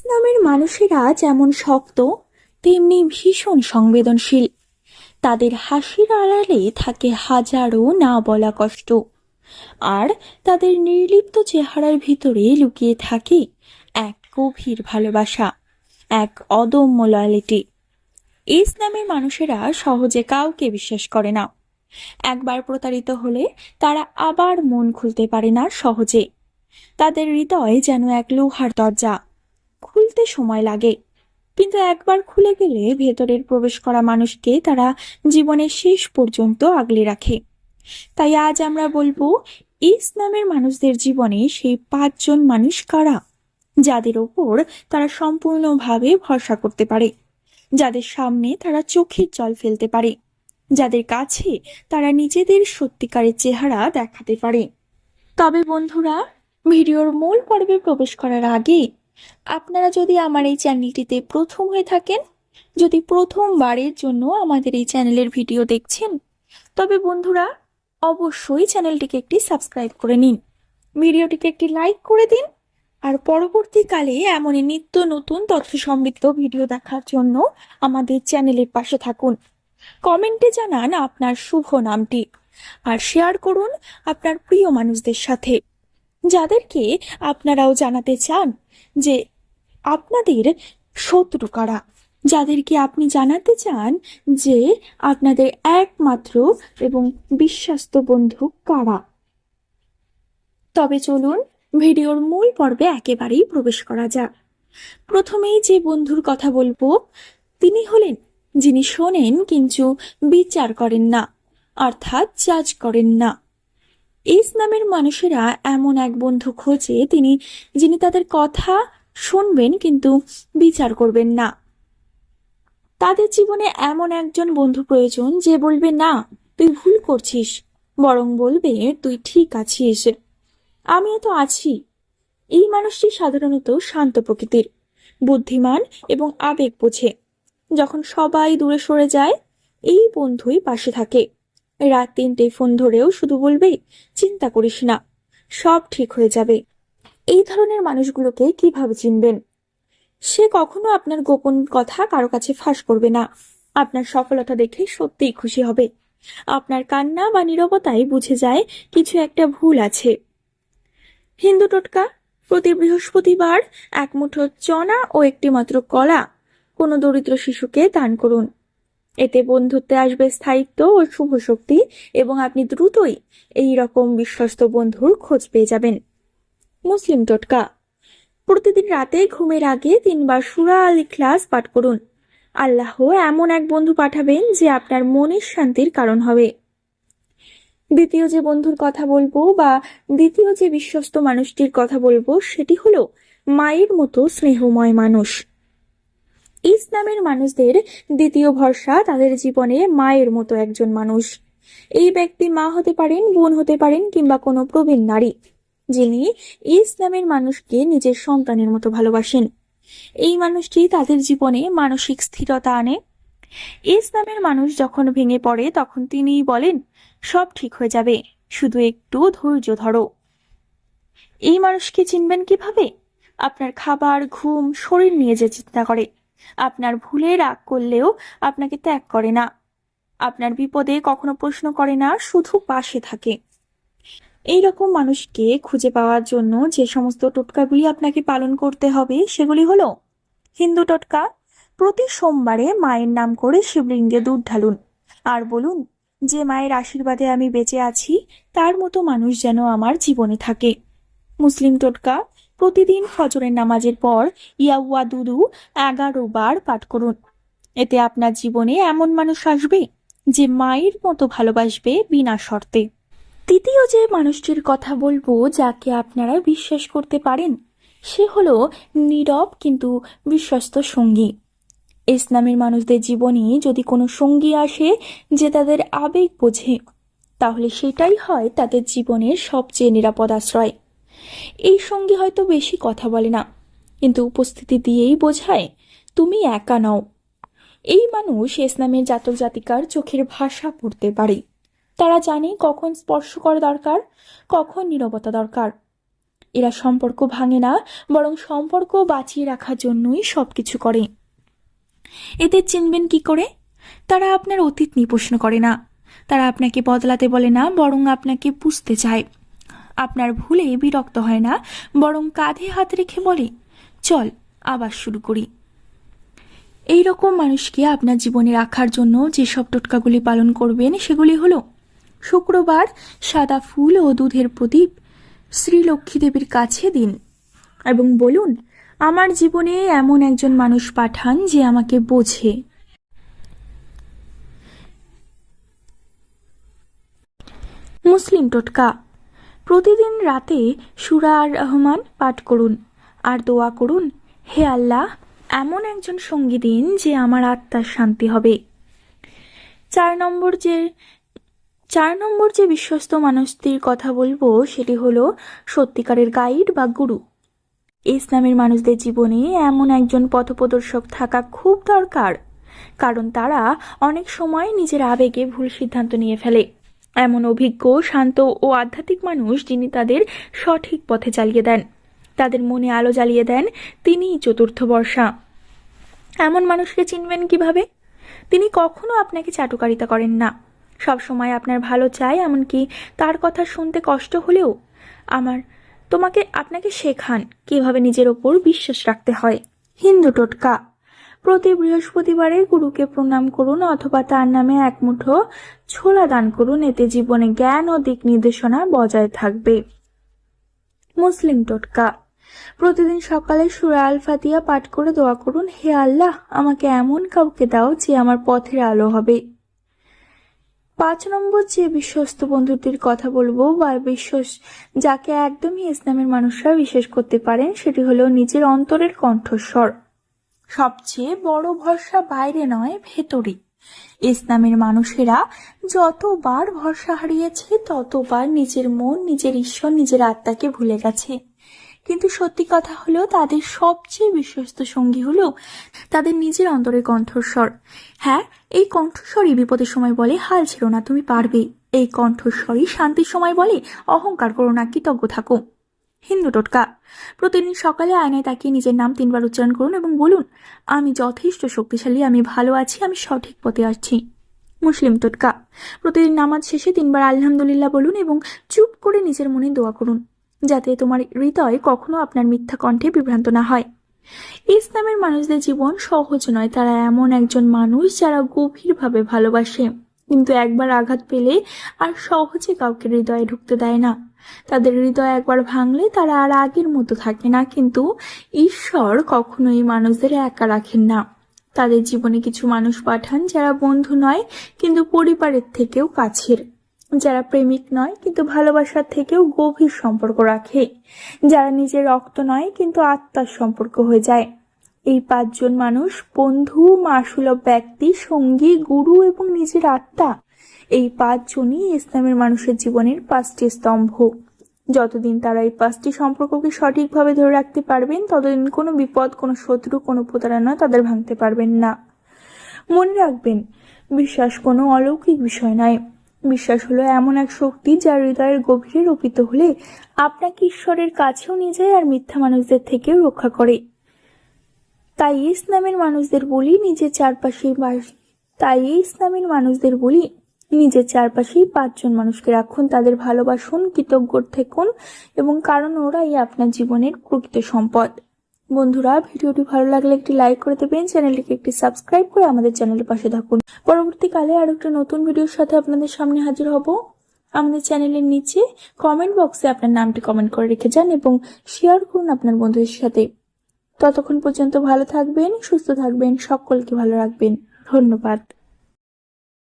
ইসলামের মানুষেরা যেমন শক্ত, তেমনি ভীষণ সংবেদনশীল। তাদের হাসির আড়ালে থাকে হাজারো না বলা কষ্ট। আর তাদের নির্লিপ্ত চেহারার ভিতরে লুকিয়ে থাকে এক গভীর ভালোবাসা, এক অদম্য লয়ালিটি ইসলামের মানুষেরা সহজে কাউকে বিশ্বাস করে না। একবার প্রতারিত হলে তারা আবার মন খুলতে পারে না সহজে। তাদের হৃদয় যেন এক লোহার দরজা। খুলতে সময় লাগে। কিন্তু একবার খুলে গেলে ভেতরের প্রবেশ করা মানুষকে তারা জীবনের শেষ পর্যন্ত আগলে রাখে। তাই আজ আমরা বলব ইসলামের মানুষদের জীবনে সেই পাঁচজন মানুষ কারা? যাদের ওপর তারা সম্পূর্ণভাবে ভরসা করতে পারে। যাদের সামনে তারা চোখের জল ফেলতে পারে। যাদের কাছে তারা নিজেদের সত্যিকারের চেহারা দেখাতে পারে। তবে বন্ধুরা, ভিডিওর মূল পর্বে প্রবেশ করার আগে আপনারা যদি আমার এই চ্যানেলটিতে প্রথম হয়ে থাকেন, যদি প্রথমবারের জন্য আমাদের এই চ্যানেলের ভিডিও দেখছেন, তবে বন্ধুরা, অবশ্যই চ্যানেলটিকে একটি সাবস্ক্রাইব করে নিন, ভিডিওটিকে একটি লাইক করে দিন, আর পরবর্তীকালে এমনই নিত্য নতুন তথ্য সমৃদ্ধ ভিডিও দেখার জন্য আমাদের চ্যানেলের পাশে থাকুন। কমেন্টে জানান আপনার শুভ নামটি, আর শেয়ার করুন আপনার প্রিয় মানুষদের সাথে। যাদেরকে আপনারাও জানাতে চান যে আপনাদের শত্রু কারা? যাদেরকে আপনি জানাতে চান যে আপনাদের একমাত্র এবং বিশ্বাস্ত বন্ধু কারা? তবে চলুন ভিডিওর মূল পর্বে একেবারেই প্রবেশ করা যাক। প্রথমেই যে বন্ধুর কথা বলব, তিনি হলেন যিনি শোনেন কিন্তু বিচার করেন না, অর্থাৎ জাজ করেন না। ইসলামের মানুষেরা এমন এক বন্ধু খোঁজে তিনি, যিনি তাদের কথা শুনবেন কিন্তু বিচার করবেন না। তাদের জীবনে এমন একজন বন্ধু প্রয়োজন যে বলবে, না, তুই ভুল করছিস, বরং বলবে, তুই ঠিক আছিস। আমিও তো আছি। এই মানুষটি সাধারণত শান্ত প্রকৃতির, বুদ্ধিমান এবং আবেগ বোঝে। যখন সবাই দূরে সরে যায়, এই বন্ধুই পাশে থাকে। রাত তিনটে ফোন ধরেও শুধু বলবে, চিন্তা করিস না, সব ঠিক হয়ে যাবে। এই ধরনের মানুষগুলোকে কীভাবে চিনবেন? সে কখনো আপনার গোপন কথা কারও কাছে ফাঁস করবে না। আপনার সফলতা দেখে সত্যিই খুশি হবে। আপনার কান্না বা নীরবতায় বুঝে যায় কিছু একটা ভুল আছে। হিন্দু টোটকা, প্রতি বৃহস্পতিবার এক মুঠো চনা ও একটি মাত্র কলা কোনো দরিদ্র শিশুকে দান করুন। এতে বন্ধুত্বে আসবে স্থায়িত্ব ও শুভ শক্তি এবং আপনি দ্রুতই এই রকম বিশ্বস্ত বন্ধুর খোঁজ পেয়ে যাবেন। মুসলিম টোটকা। প্রতিদিন রাতে ঘুমের আগে তিনবার সুরা আল ইখলাস পাঠ করুন। আল্লাহ এমন এক বন্ধু পাঠাবেন যে আপনার মনের শান্তির কারণ হবে। দ্বিতীয় যে বন্ধুর কথা বলব বা দ্বিতীয় যে বিশ্বস্ত মানুষটির কথা বলব, সেটি হলো মায়ের মতো স্নেহময় মানুষ। ইসলামের মানুষদের দ্বিতীয় ভরসা তাদের জীবনে মায়ের মতো একজন মানুষ। এই ব্যক্তি মা হতে পারেন, বোন হতে পারেন, কিংবা কোনো প্রবীণ নারী, যিনি ইসলামের মানুষকে নিজের সন্তানের মতো ভালোবাসেন। এই মানুষটি তাদের জীবনে মানসিক স্থিরতা আনে। ইসলামের মানুষ যখন ভেঙে পড়ে, তখন তিনিই বলেন, সব ঠিক হয়ে যাবে, শুধু একটু ধৈর্য ধরো। এই মানুষকে চিনবেন কীভাবে? আপনার খাবার, ঘুম, শরীর নিয়ে যে চিন্তা করে। আপনার ভুলে রাগ করলেও আপনাকে ত্যাগ করে না। আপনার বিপদে কখনো প্রশ্ন করে না, শুধু পাশে থাকে। এই রকম মানুষকে খুঁজে পাওয়ার জন্য যে সমস্ত টোটকাগুলি আপনাকে পালন করতে হবে, সেগুলি হলো, হিন্দু টোটকা, প্রতি সোমবারে মায়ের নাম করে শিবলিঙ্গে দুধ ঢালুন। আর বলুন, যে মায়ের আশীর্বাদে আমি বেঁচে আছি, তার মতো মানুষ যেন আমার জীবনে থাকে। মুসলিম টোটকা প্রতিদিন ফজরের নামাজের পর ইয়াউয়া দুদু এগারো বার পাঠ করুন। এতে আপনার জীবনে এমন মানুষ আসবে যে মায়ের মতো ভালোবাসবে বিনা শর্তে। তৃতীয় যে মানুষটির কথা বলব, যাকে আপনারা বিশ্বাস করতে পারেন, সে হলো নীরব কিন্তু বিশ্বস্ত সঙ্গী। ইসলামের মানুষদের জীবনে যদি কোনো সঙ্গী আসে যে তাদের আবেগ বোঝে, তাহলে সেটাই হয় তাদের জীবনের সবচেয়ে নিরাপদ আশ্রয়। এই সঙ্গী হয়তো বেশি কথা বলে না, কিন্তু উপস্থিতি দিয়েই বোঝায়, তুমি একা নও। এই মানুষ ইসলামের জাতক জাতিকার চোখের ভাষা পড়তে পারে। তারা জানে কখন স্পর্শ করা দরকার, কখন নীরবতা দরকার। এরা সম্পর্ক ভাঙে না, বরং সম্পর্ক বাঁচিয়ে রাখার জন্যই সবকিছু করে। এদের চিনবেন কি করে? তারা আপনার অতীত নিয়ে প্রশ্ন করে না। তারা আপনাকে বদলাতে বলে না, বরং আপনাকে বুঝতে চায়। আপনার ভুলে বিরক্ত হয় না, বরং কাঁধে হাত রেখে বলে, চল, আবার শুরু করি। এই রকম মানুষকে আপনার জীবনে রাখার জন্য যেসব টোটকাগুলি পালন করবেন, সেগুলি হলো শুক্রবার সাদা ফুল ও দুধের প্রদীপ শ্রী লক্ষ্মী দেবীর কাছে দিন এবং বলুন, আমার জীবনে এমন একজন মানুষ পাঠান যে আমাকে বোঝে। মুসলিম টোটকা প্রতিদিন রাতে সুরা আর রহমান পাঠ করুন আর দোয়া করুন, হে আল্লাহ, এমন একজন সঙ্গী দিন যে আমার আত্মার শান্তি হবে। চার নম্বর যে, চার নম্বর যে বিশ্বস্ত মানুষটির কথা বলব সেটি হলো সত্যিকারের গাইড বা গুরু। ইসলামের মানুষদের জীবনে এমন একজন পথপ্রদর্শক থাকা খুব দরকার, কারণ তারা অনেক সময় নিজের আবেগে ভুল সিদ্ধান্ত নিয়ে ফেলে। এমন অভিজ্ঞ, শান্ত ও আধ্যাত্মিক মানুষ যিনি তাদের সঠিক পথে চালিয়ে দেন। তাদের মনে আলো জ্বালিয়ে দেন। তিনিই চতুর্থ বর্ষা। এমন মানুষকে চিনবেন কীভাবে? তিনি কখনো আপনাকে চাটুকারিতা করেন না। সব সময় আপনার ভালো চায়, এমনকি তার কথা শুনতে কষ্ট হলেও আমার, তোমাকে, আপনাকে শেখান কীভাবে নিজের ওপর বিশ্বাস রাখতে হয়। হিন্দু টোটকা। প্রতি বৃহস্পতিবারে গুরুকে প্রণাম করুন অথবা তার নামে এক মুঠো ছোলা দান করুন। এতে জীবনে জ্ঞান ও দিক নির্দেশনা বজায় থাকবে। মুসলিম টোটকা। প্রতিদিন সকালে সুরা আল ফাতিয়া পাঠ করে দোয়া করুন, হে আল্লাহ, আমাকে এমন কাউকে দাও যে আমার পথের আলো হবে। পাঁচ নম্বর যে বিশ্বস্ত বন্ধুটির কথা বলব বা বিশ্বাস যাকে একদমই ইসলামের মানুষরা বিশ্বাস করতে পারেন, সেটি হলো নিজের অন্তরের কণ্ঠস্বর। সবচেয়ে বড় ভরসা বাইরে নয় ভেতরে ইসলামের মানুষেরা যতবার ভরসা হারিয়েছে, ততবার নিজের মন, নিজের ঈশ্বর, নিজের আত্মাকে ভুলে গেছে। কিন্তু সত্যি কথা হলো, তাদের সবচেয়ে বিশ্বস্ত সঙ্গী হলো তাদের নিজের অন্তরের কণ্ঠস্বর। হ্যাঁ এই কণ্ঠস্বরই বিপদের সময় বলে, হাল ছিল না, তুমি পারবে। এই কণ্ঠস্বরই শান্তির সময় বলে, অহংকার করো না, কৃতজ্ঞ থাকো। হিন্দু টোটকা প্রতিদিন সকালে আয়নায় তাকিয়ে নিজের নাম তিনবার উচ্চারণ করুন এবং বলুন, আমি যথেষ্ট শক্তিশালী, আমি ভালো আছি, আমি সঠিক পথে আসছি। মুসলিম টোটকা প্রতিদিন নামাজ শেষে তিনবার আলহামদুলিল্লাহ বলুন এবং চুপ করে নিজের মনে দোয়া করুন, যাতে তোমার হৃদয় কখনো আপনার মিথ্যা কণ্ঠে বিভ্রান্ত না হয়। ইসলামের মানুষদের জীবন সহজ নয়, তারা এমন একজন মানুষ যারা গভীরভাবে ভালোবাসে, কিন্তু একবার আঘাত পেলে আর সহজে কাউকে হৃদয়ে ঢুকতে দেয় না। তাদের হৃদয় একবার ভাঙলে তারা আর আগের মতো থাকে না। কিন্তু ঈশ্বর কখনোই মানুষদের একা রাখেন না। তাদের জীবনে কিছু মানুষ পাঠান যারা বন্ধু নয়, কিন্তু পরিবারের থেকেও কাছের। যারা প্রেমিক নয়, কিন্তু ভালোবাসার থেকেও গভীর সম্পর্ক রাখে। যারা নিজের রক্ত নয়, কিন্তু আত্মার সম্পর্ক হয়ে যায়। এই পাঁচজন মানুষ বন্ধু, মাসুলভ ব্যক্তি, সঙ্গী, গুরু এবং নিজের আত্মা এই পাঁচজনই ইসলামের মানুষের জীবনের পাঁচটি স্তম্ভ। যতদিন তারা এই পাঁচটি সম্পর্ককে সঠিকভাবে ধরে রাখতে পারবেন, ততদিন কোনো বিপদ, কোনো শত্রু, কোনো প্রতারণা তাদের ভাঙতে পারবেন না। মনে রাখবেন, বিশ্বাস কোনো অলৌকিক বিষয় নয়। বিশ্বাস হলো এমন এক শক্তি যা হৃদয়ের গভীরে রোপিত হলে আপনাকে ঈশ্বরের কাছেও নিয়ে যায় আর মিথ্যা মানুষদের থেকেও রক্ষা করে। তাই ইসলামের মানুষদের বলি নিজের চারপাশেই বাস- তাই ইসলামের মানুষদের বলি নিজের চারপাশেই পাঁচজন মানুষকে রাখুন, তাদের ভালোবাসুন, কৃতজ্ঞ থাকুন, এবং কারণ ওরাই আপনার জীবনের প্রকৃত সম্পদ। বন্ধুরা, ভিডিওটি ভালো লাগলে একটি লাইক করে দেবেন, চ্যানেলটিকে একটি সাবস্ক্রাইব করে আমাদের চ্যানেলের পাশে থাকুন। পরবর্তীকালে আরও একটা নতুন ভিডিওর সাথে আপনাদের সামনে হাজির হব। আমাদের চ্যানেলের নিচে কমেন্ট বক্সে আপনার নামটি কমেন্ট করে রেখে যান এবং শেয়ার করুন আপনার বন্ধুদের সাথে। ততক্ষণ পর্যন্ত ভালো থাকবেন, সুস্থ থাকবেন, সকলকে ভালো রাখবেন। ধন্যবাদ।